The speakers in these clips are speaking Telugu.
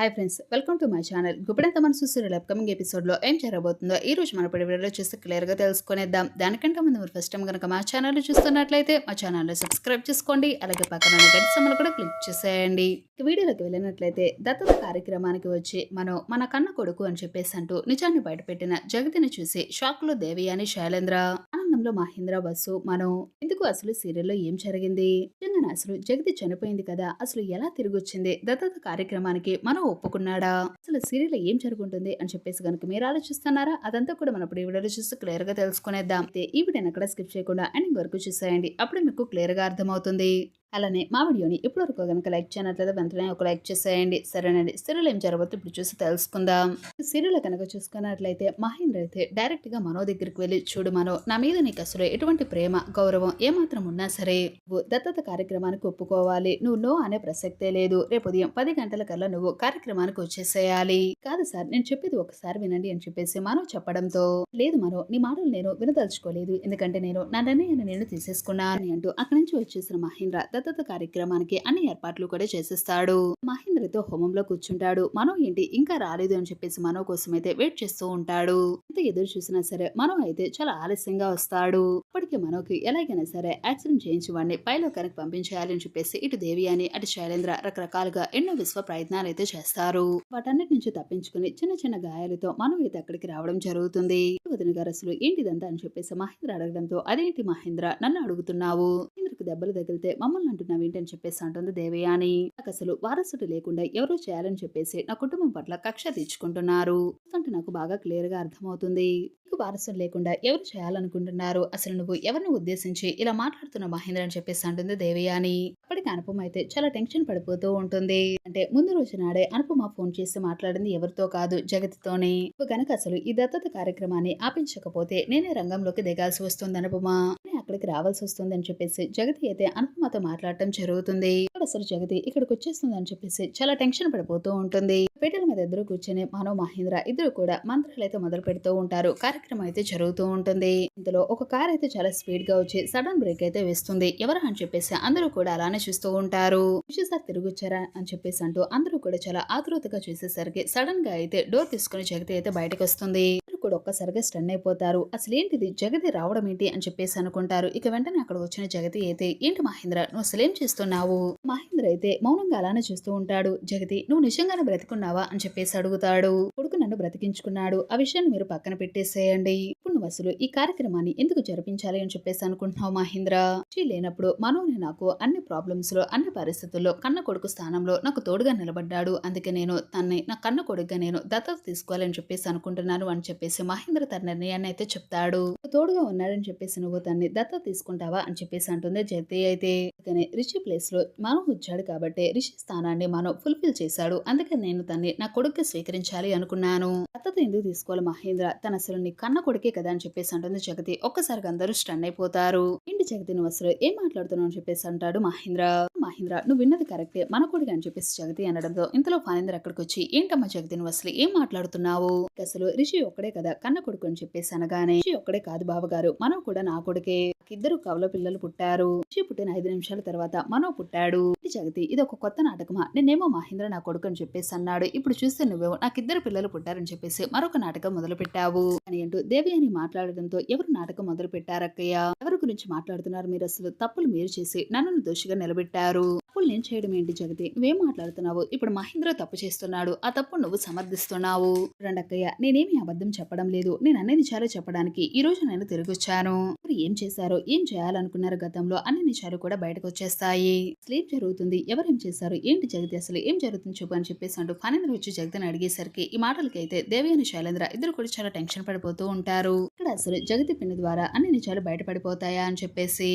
Hi friends welcome to my channel Guppedantha Manasu serial upcoming ఎపిసోడ్లో ఏం జరగబోతుందో ఈ రోజు మన ఇప్పుడు వీడియోలో చూస్తే క్లియర్గా తెలుసుకునేద్దాం. దానికంటే ముందు మీరు ఫస్ట్ టైం కనుక మా ఛానల్ చూస్తున్నట్లయితే మా ఛానల్లో సబ్స్క్రైబ్ చేసుకోండి. అలాగే పక్కన ఉన్న గంట సమ్మలు కూడా క్లిక్ చేసేయండి. వీడియోలోకి వెళ్ళినట్లయితే దత్తత కార్యక్రమానికి వచ్చి మనం మన కన్న కొడుకు అని చెప్పేసి అంటూ నిజాన్ని బయటపెట్టిన జగతిని చూసి షాక్లో దేవి అని శైలేంద్ర. ఆనందంలో మహేంద్ర బస్సు మనం ఎందుకు అసలు సీరియల్లో ఏం జరిగింది? నిజంగానే అసలు జగతి చనిపోయింది కదా అసలు ఎలా తిరిగి వచ్చింది దత్తత కార్యక్రమానికి మనం ఒప్పుకున్నాడా? అసలు సీరియల్ ఏం జరుగుతుంది అని చెప్పేసి కనుక మీరు ఆలోచిస్తున్నారా? అదంతా కూడా మనం ఇప్పుడు ఈ వీడియోలో చూస్తే క్లియర్గా తెలుసుకునేద్దాం ఈ వీడియోని అక్కడ స్కిప్ చేయకుండా ఎండింగ్ వరకు చూసేయండి. అప్పుడు మీకు క్లియర్గా అర్థమవుతుంది. అలానే మా వీడియోని ఇప్పటివరకు కనుక లైక్ చేయనట్లయితే వెంటనే ఒక లైక్ చేసేయండి. సరేనండి. సీరియల్ ఏం జరగబోతుందో ఇప్పుడు చూసి తెలుసుకుందాం. సీరియల్ కనుక చూసుకున్నట్లయితే మహేంద్ర అయితే డైరెక్ట్గా మనో దగ్గరికి వెళ్ళి చూడు మనో నా మీద నీకు అసలు ఎటువంటి ప్రేమ గౌరవం ఏమాత్రం ఉన్నా సరే నువ్వు దత్తత కార్యక్రమానికి ఒప్పుకోవాలి. నువ్వు నో అనే ప్రసక్తే లేదు. రేపు ఉదయం పది గంటల కల్లా నువ్వు కార్యక్రమానికి వచ్చేసేయాలి. కాదు సార్ నేను చెప్పేది ఒకసారి వినండి అని చెప్పేసి మనో చెప్పడంతో లేదు మనో నీ మాటలు నేను వినదలుచుకోలేదు. ఎందుకంటే నేను నా నిర్ణయాన్ని నేను తీసేసుకున్నాను అని అంటూ అక్కడి నుంచి వచ్చేసిన మహేంద్ర దత్తత కార్యక్రమానికి అన్ని ఏర్పాట్లు కూడా చేసేస్తాడు. మహేంద్రతో హోమంలో కూర్చుంటాడు. మనో ఏంటి? ఇంకా రాలేదు అని చెప్పేసి మనో కోసం అయితే వెయిట్ చేస్తూ ఉంటాడు. ఎంత ఎదురు చూసినా సరే మనో అయితే చాలా ఆలస్యంగా వస్తాడు. అప్పటికి మనోకి ఎలాగైనా సరే యాక్సిడెంట్ చేయించి వాడిని పైలోకానికి పంపించేయాలి అని చెప్పేసి ఇటు దేవి అని అటు శైలేంద్ర రకరకాలుగా ఎన్నో విశ్వ ప్రయత్నాలు అయితే చేస్తారు. వాటన్నిటి నుంచి తప్పించుకుని చిన్న చిన్న గాయాలతో మనో అయితే అక్కడికి రావడం జరుగుతుంది. వదిన గారు అసలు ఏంటిదంతా అని చెప్పేసి మహేంద్ర అడగడంతో అదేంటి మహేంద్ర? నన్ను అడుగుతున్నావు. మహేంద్రకు దెబ్బలు తగిలితే మమ్మల్ని అంటున్నావు ఏంటని చెప్పేసి అంటుంది దేవయాని. నాకు అసలు వారసుడు లేకుండా ఎవరో చేయాలని చెప్పేసి నా కుటుంబం పట్ల కక్ష తీర్చుకుంటున్నారు. అంటే నాకు బాగా క్లియర్గా అర్థమవుతుంది. నీకు వారసుడు లేకుండా ఎవరు చేయాలనుకుంటున్నారు? అసలు నువ్వు ఎవరిని ఉద్దేశించి ఇలా మాట్లాడుతున్న మహేంద్ర అని చెప్పేసి అంటుంది దేవయాని. అప్పటికి అనుపమ అయితే చాలా టెన్షన్ పడిపోతూ ఉంటుంది. అంటే ముందు రోజు నాడే అనుపమ ఫోన్ చేసి మాట్లాడింది ఎవరితో కాదు జగతితోనే ఇప్పుడు గనక అసలు ఈ దత్తత కార్యక్రమాన్ని ఆపించకపోతే నేనే రంగంలోకి దిగాల్సి వస్తుంది అనుపమ. అక్కడికి రావాల్సి వస్తుంది అని చెప్పేసి జగతి అయితే అనుపమతో మాట్లాడటం జరుగుతుంది. అసలు జగతి ఇక్కడికి వచ్చేస్తుంది అని చెప్పేసి చాలా టెన్షన్ పడిపోతూ ఉంటుంది. పీటల మీద ఇద్దరు కూర్చొని మనో మహేంద్ర ఇద్దరు కూడా మంత్రాలు అయితే మొదలు పెడుతూ ఉంటారు. కార్యక్రమం అయితే జరుగుతూ ఉంటుంది. ఇందులో ఒక కార్ అయితే చాలా స్పీడ్గా వచ్చి సడన్ బ్రేక్ అయితే వేస్తుంది. ఎవరు అని చెప్పేసి అందరూ కూడా అలానే చూస్తూ ఉంటారు. సార్ తిరిగి అని చెప్పేసి అంటూ అందరూ కూడా చాలా ఆతృతగా చూసేసరికి సడన్గా అయితే డోర్ తీసుకుని జగతి అయితే బయటకు వస్తుంది. కూడా ఒక్కసారిగా స్టన్ అయిపోతారు. అసలు ఏంటిది? జగతి రావడం ఏంటి? అని చెప్పేసి అనుకుంటారు. ఇక వెంటనే అక్కడ వచ్చిన జగతి అయితే ఏంటి మహేంద్ర? నువ్వు అసలేం చేస్తున్నావు? మహేంద్ర అయితే మౌనంగా అలానే చూస్తూ ఉంటాడు. జగతి నువ్వు నిజంగానే బ్రతుకున్నావు? అని చెప్పేసి అడుగుతాడు. కొడుకు నన్ను బ్రతికించుకున్నాడు. ఆ విషయాన్ని మీరు పక్కన పెట్టేసేయండి. ఇప్పుడు ఈ కార్యక్రమాన్ని ఎందుకు జరిపించాలి అని చెప్పేసి అనుకుంటున్నావు మహేంద్ర? చీ లేనప్పుడు మనోని నాకు అన్ని ప్రాబ్లమ్స్లో అన్ని పరిస్థితుల్లో కన్న కొడుకు స్థానంలో నాకు తోడుగా నిలబడ్డాడు. అందుకే నేను తన్ని నా కన్న కొడుకుగా నేను దత్తత తీసుకోవాలని చెప్పేసి అనుకుంటున్నాను అని చెప్పేసి మహేంద్ర తన నిర్ణయాన్ని అయితే చెప్తాడు. తోడుగా ఉన్నాడని చెప్పేసి నువ్వు తన్ని దత్తత తీసుకుంటావా అని చెప్పేసి అంటుంది జయతి అయితే. అందుకనే రిషి ప్లేస్లో మనం వచ్చాడు కాబట్టి రిషి స్థానాన్ని మనం ఫుల్ఫిల్ చేశాడు. అందుకే నేను తన్ని నా కొడుకు స్వీకరించాలి అనుకున్నాను. దత్తత ఎందుకు తీసుకోవాలి మహేంద్ర? తన అసలు నీ కన్న కొడుకే కదా అని చెప్పేసి అంటుంది జగతి. ఒక్కసారిగా అందరూ స్టన్ అయిపోతారు. ఏంటి జగతి నువ్వు అసలు ఏం మాట్లాడుతున్నావు అని చెప్పేసి అంటాడు మహేంద్ర. మహేంద్ర నువ్వు విన్నది కరెక్టే. మన కొడుకు అని చెప్పేసి జగతి అనడంతో ఇంతలో ఫానేంద్ర అక్కడికి వచ్చి ఏంటమ్మా జగతి నువ్వు అసలు ఏం మాట్లాడుతున్నావు? అసలు రిషి ఒక్కడే కదా కన్న కొడుకు అని చెప్పేసి అనగానే రిషి ఒక్కడే కాదు బావగారు మనం కూడా నా కొడుకే. ఇద్దరు కవల పిల్లలు పుట్టారు. రిషి పుట్టిన ఐదు నిమిషాల తర్వాత మనో పుట్టాడు. జగతి ఇది ఒక కొత్త నాటకమా? నేనేమో మహేంద్ర నా కొడుకు అని చెప్పేసి అన్నాడు. ఇప్పుడు చూస్తే నువ్వేమో నాకు ఇద్దరు పిల్లలు పుట్టారని చెప్పేసి మరొక నాటకం మొదలు పెట్టావు. అని అంటూ దేవి అని మాట్లాడడంతో ఎవరు నాటకం మొదలు పెట్టారక్కయ్య? ఎవరి గురించి మాట్లాడుతున్నారు మీరు అసలు? తప్పులు మీరు చేసి నన్ను దోషిగా నిలబెట్టారు. తప్పులు నేను చేయడం ఏంటి జగతి? నువ్వేం మాట్లాడుతున్నావు? ఇప్పుడు మహేంద్ర తప్పు చేస్తున్నాడు. ఆ తప్పు నువ్వు సమర్థిస్తున్నావు. రెండక్కయ్య నేనేమి అబద్ధం చెప్పడం లేదు. నేను అన్ని నిజాలు చెప్పడానికి ఈ రోజు నేను తిరిగి వచ్చాను మరి ఏం చేశారో? ఏం చేయాలనుకున్నారు గతంలో? అన్ని నిజాలు కూడా బయటకు వచ్చేస్తాయి స్లీప్ జరుగుతుంది? ఎవరేం చేశారు? ఏంటి జగతి అసలు? ఏం జరుగుతుంది చెప్పు అని చెప్పేసి అంటూ ఫణేంద్ర వచ్చి జగతిని అడిగేసరికి ఈ మాటలకి అయితే దేవి అని శైలేంద్ర ఇద్దరు కూడా చాలా టెన్షన్ పడిపోతూ ఉంటారు. ఇక్కడ అసలు జగతి పిన్ని ద్వారా అన్ని నిజాలు బయటపడిపోతాయా అని చెప్పేసి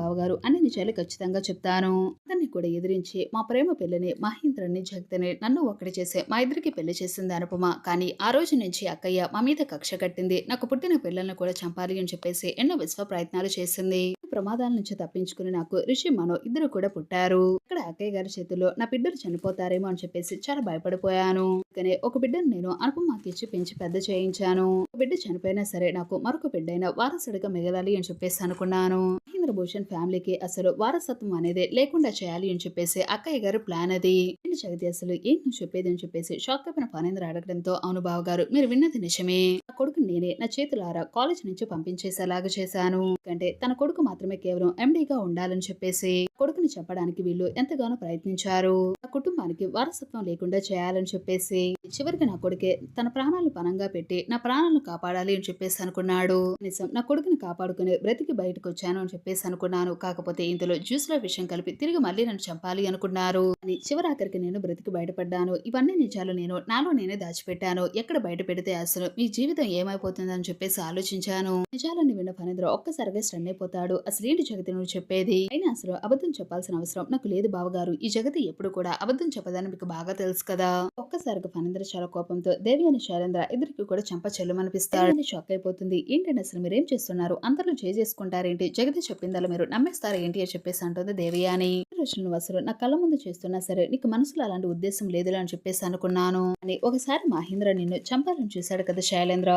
బావగారు అన్ని నిజాలు ఖచ్చితంగా చెప్తాను. అతన్ని కూడా ఎదిరించి మా ప్రేమ పెళ్ళిని మహేంద్రని జగతని నన్ను ఒక్కటి చేసే మా ఇద్దరికి పెళ్ళి చేసింది అనుపమ. కానీ ఆ రోజు నుంచి అక్కయ్య మా మీద కక్ష కట్టింది. నాకు పుట్టిన పిల్లల్ని కూడా చంపాలి అని చెప్పేసి ఎన్నో విశ్వ ప్రయత్నాలు చేసింది. ప్రమాదాల నుంచి తప్పించుకుని నాకు రిషి మనో ఇద్దరు కూడా పుట్టారు. ఇక్కడ అక్కయ్య గారి చేతుల్లో నా బిడ్డలు చనిపోతారేమో అని చెప్పేసి చాలా భయపడిపోయాను. కానీ ఒక బిడ్డను నేను అనుపమాకి ఇచ్చి పెంచి పెద్ద చేయించాను. ఒక బిడ్డ చనిపోయినా సరే నాకు మరొక బిడ్డైన వారసుడిగా మిగలాలి అని చెప్పేసి అనుకున్నాను. మహేంద్ర భూషణ్ ఫ్యామిలీకి అసలు వారసత్వం అనేది లేకుండా చేయాలి అని చెప్పేసి అక్కయ్య గారు ప్లాన్ అది. జగతి అసలు? ఏంటి నువ్వు చెప్పేది అని చెప్పేసి షాక్ అయిపోయిన ఫణేంద్ర అడగడంతో అవును బావ గారు మీరు విన్నది నిజమే. నా కొడుకు నేనే నా చేతులారా కాలేజ్ నుంచి పంపించేసేలాగా చేశాను. ఎందుకంటే తన కొడుకు మాత్రమే కేవలం ఎండీగా ఉండాలని చెప్పేసి కొడుకుని చెప్పడానికి వీళ్ళు ఎంతగానో ప్రయత్నించారు. నా కుటుంబానికి వారసత్వం లేకుండా చేయాలని చెప్పేసి చివరికి నా కొడుకే తన ప్రాణాలను పనంగా పెట్టి నా ప్రాణాలను కాపాడాలి అని చెప్పేసి అనుకున్నాడు. నిజం నా కొడుకుని కాపాడుకుని బ్రతికి బయటకు వచ్చాను అని చెప్పేసి అనుకున్నాను. కాకపోతే ఇందులో జ్యూస్లో విషయం కలిపి తిరిగి మళ్ళీ నన్ను చంపాలి అనుకున్నారు. అని చివరాఖరికి నేను బ్రతికి బయటపడ్డాను. ఇవన్నీ నిజాలు నేను నాలో నేనే దాచిపెట్టాను. ఎక్కడ బయట పెడితే అసలు మీ జీవితం ఏమైపోతుందని చెప్పేసి ఆలోచించాను. నిజాలని విన్న ఫణేంద్ర ఒక్కసారిగా స్టన్ అయిపోతాడు. అసలు ఏంటి జగతి నువ్వు చెప్పేది? అయినా అసలు అబద్ధం చెప్పాల్సిన అవసరం నాకు లేదు బావగారు. ఈ జగతి ఎప్పుడు కూడా అబద్ధం చెప్పదని మీకు బాగా తెలుసు కదా? ఒక్కసారిగా ఫణేంద్ర చాలా కోపంతో దేవి అని శైలేంద్ర ఇద్దరికి కూడా చంప చెల్లుమనిపిస్తాడు. షాక్ అయిపోతుంది. ఏంటంటే అసలు మీరేం చేస్తున్నారు? అందరూ చేసుకుంటారేంటి? జగతి చెప్పిందలా మీరు నమ్మేస్తారా ఏంటి అని చెప్పేసి అంటుంది. దేవి అని ఈ రోజులు నువ్వు నా కళ్ళ ముందు చేస్తున్నా సరే నీకు మనసులో అలాంటి ఉద్దేశం లేదు అని చెప్పేసి అనుకున్నాను అని ఒకసారి మహేంద్ర నిన్ను చంపాలని చూశాడు కదా శైలేంద్ర.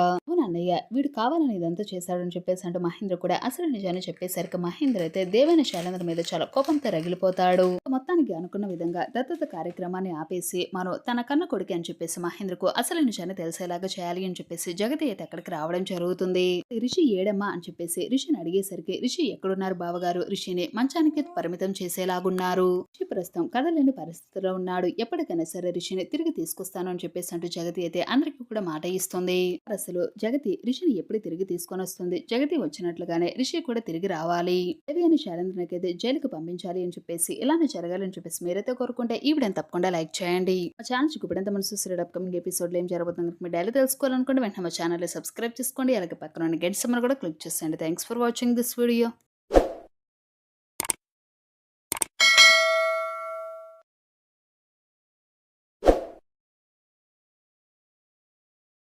అన్నయ్య వీడు కావాలని ఇదంతా చేశాడని చెప్పేసి అంటూ మహేంద్ర కూడా అసలు నిజాన్ని చెప్పేసరికి మహేంద్ర అయితే దేవైన శైలేంద్ర మీద చాలా కోపంతో రగిలిపోతాడు. మొత్తానికి అనుకున్న విధంగా దత్తత కార్యక్రమాన్ని ఆపేసి మనం తన కన్న కొడుకు అని చెప్పేసి మహేంద్రకు అసలు నిజాన్ని తెలిసేలాగా చేయాలి అని చెప్పేసి జగతి అయితే అక్కడికి రావడం జరుగుతుంది. రిషి ఏడమ్మా అని చెప్పేసి రిషిని అడిగేసరికి రిషి ఎక్కడున్నారు బావగారు? రిషిని మంచానికి పరిమితం చేసేలాగున్నారు. రిషి ప్రస్తుతం కదలేని పరిస్థితిలో ఉన్నాడు. ఎప్పటికైనా సరే రిషిని తిరిగి తీసుకొస్తాను అని చెప్పేసి అంటూ జగతి అయితే అందరికీ కూడా మాట ఇస్తుంది. అసలు జగతి రిషిని ఎప్పుడు తిరిగి తీసుకొని వస్తుంది? జగతి వచ్చినట్లుగానే రిషి కూడా తిరిగి రావాలి. దేవి అని శైలేంద్రకి అయితే జైలుకు పంపించాలి అని చెప్పేసి ఇలానే జరగాలని చెప్పేసి మీరైతే కోరుకుంటే ఈ వీడియోని తప్పకుండా లైక్ చేయండి. మా ఛానల్ ఇప్పుడంత మనసు సీరియల్ అప్కమింగ్ ఎపిసోడ్లో ఏం జరగబోతుంది మీరు డైలీ తెలుసుకోవాలనుకుంటే వెంటనే మా ఛానల్ సబ్స్క్రైబ్ చేసుకోండి. అలాగే పక్కన గెట్ సమ్మర్ కూడా క్లిక్ చేసేయండి. Thanks for watching this video.